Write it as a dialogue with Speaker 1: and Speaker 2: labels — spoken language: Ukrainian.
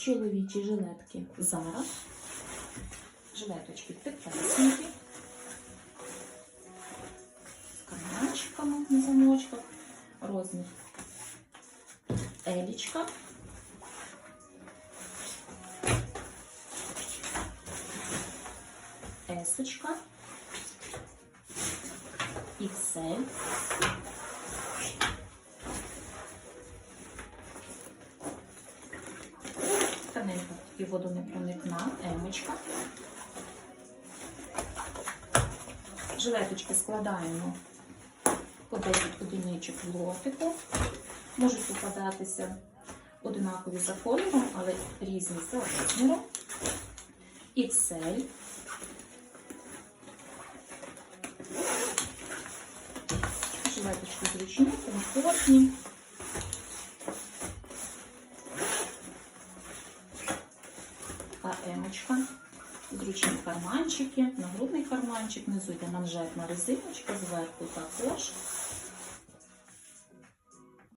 Speaker 1: чоловічі жилетки зараз. Жилеточки теплесенькі. З карманчиками на замочках. Розмір елічка. Есочка. XL. І водонепроникна, емочка. Жилеточки складаємо по 10 одиничок в лотику. Можуть попадатися одинакові за кольором, але різні за розміром. XL. Жилеточки зручні, комфортні. Така емочка. Зручні карманчики, нагрудний карманчик, внизу йде манжетна резиночка, зверху також.